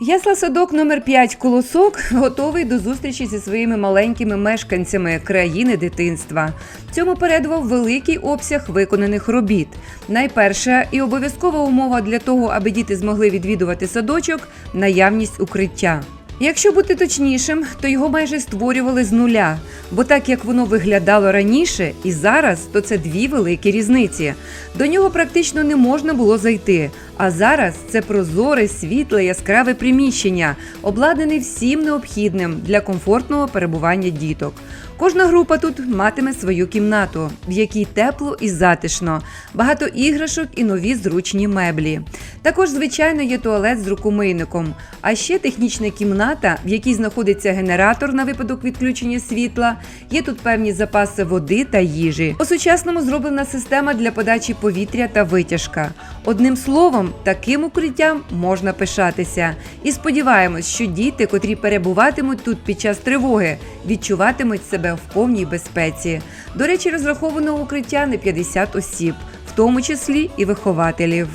Ясла садок номер 5 Колосок готовий до зустрічі зі своїми маленькими мешканцями країни дитинства. Цьому передував великий обсяг виконаних робіт. Найперша і обов'язкова умова для того, аби діти змогли відвідувати садочок наявність укриття. Якщо бути точнішим, то його майже створювали з нуля, бо так як воно виглядало раніше і зараз, то це дві великі різниці. До нього практично не можна було зайти. А зараз це прозоре, світле, яскраве приміщення, обладнане всім необхідним для комфортного перебування діток. Кожна група тут матиме свою кімнату, в якій тепло і затишно, багато іграшок і нові зручні меблі. Також, звичайно, є туалет з рукомийником, а ще технічна кімната, в якій знаходиться генератор на випадок відключення світла. Є тут певні запаси води та їжі. По-сучасному зроблена система для подачі повітря та витяжка. Одним словом, таким укриттям можна пишатися. І сподіваємось, що діти, котрі перебуватимуть тут під час тривоги, відчуватимуть себе в повній безпеці. До речі, розраховано укриття на 50 осіб, в тому числі і вихователів.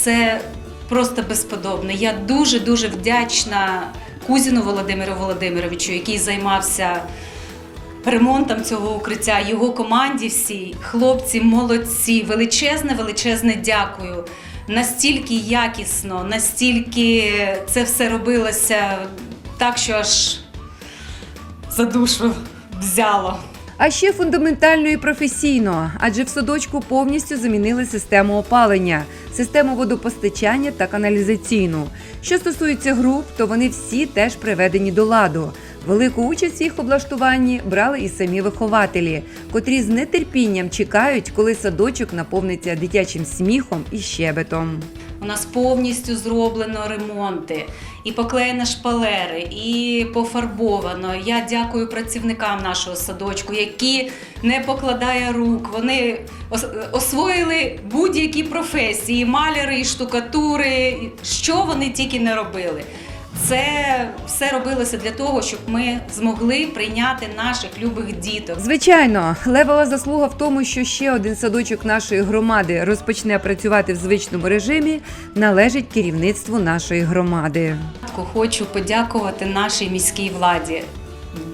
Це просто безподобно. Я дуже дуже вдячна Кузіну Володимиру Володимировичу, який займався ремонтом цього укриття, його команді всій. Хлопці молодці, величезне, величезне дякую. Настільки якісно, настільки це все робилося так, що аж за душу взяло. А ще фундаментально і професійно, адже в садочку повністю замінили систему опалення, систему водопостачання та каналізаційну. Що стосується груп, то вони всі теж приведені до ладу. Велику участь в їх облаштуванні брали і самі вихователі, котрі з нетерпінням чекають, коли садочок наповниться дитячим сміхом і щебетом. У нас повністю зроблено ремонти, і поклеєно шпалери, і пофарбовано. Я дякую працівникам нашого садочку, які не покладає рук. Вони ос- освоїли будь-які професії, маляри, і штукатури, що вони тільки не робили. Це все робилося для того, щоб ми змогли прийняти наших любих діток. Звичайно, левова заслуга в тому, що ще один садочок нашої громади розпочне працювати в звичному режимі, належить керівництву нашої громади. Хочу подякувати нашій міській владі.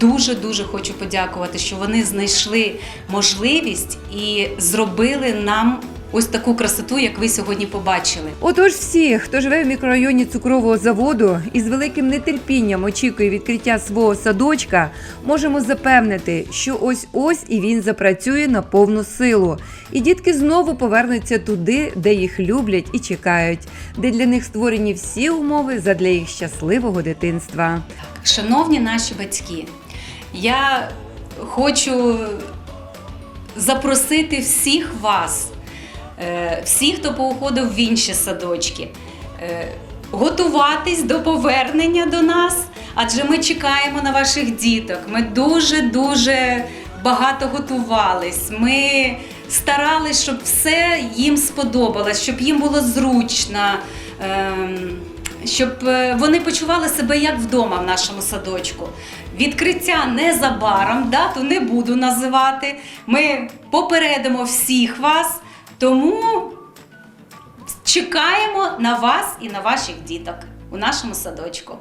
Дуже дуже хочу подякувати, що вони знайшли можливість і зробили нам ось таку красоту, як ви сьогодні побачили. Отож, всі, хто живе в мікрорайоні цукрового заводу і з великим нетерпінням очікує відкриття свого садочка, можемо запевнити, що ось ось і він запрацює на повну силу. І дітки знову повернуться туди, де їх люблять і чекають, де для них створені всі умови задля їх щасливого дитинства. Шановні наші батьки, я хочу запросити всіх вас, е, всіх, хто поуходив в інші садочки, е, готуватись до повернення до нас, адже ми чекаємо на ваших діток. Ми дуже-дуже багато готувались. Ми старались, щоб все їм сподобалось, щоб їм було зручно. ем, щоб е, вони почували себе як вдома в нашому садочку. Відкриття незабаром, дату не буду називати. Ми попередимо всіх вас, тому чекаємо на вас і на ваших діток у нашому садочку.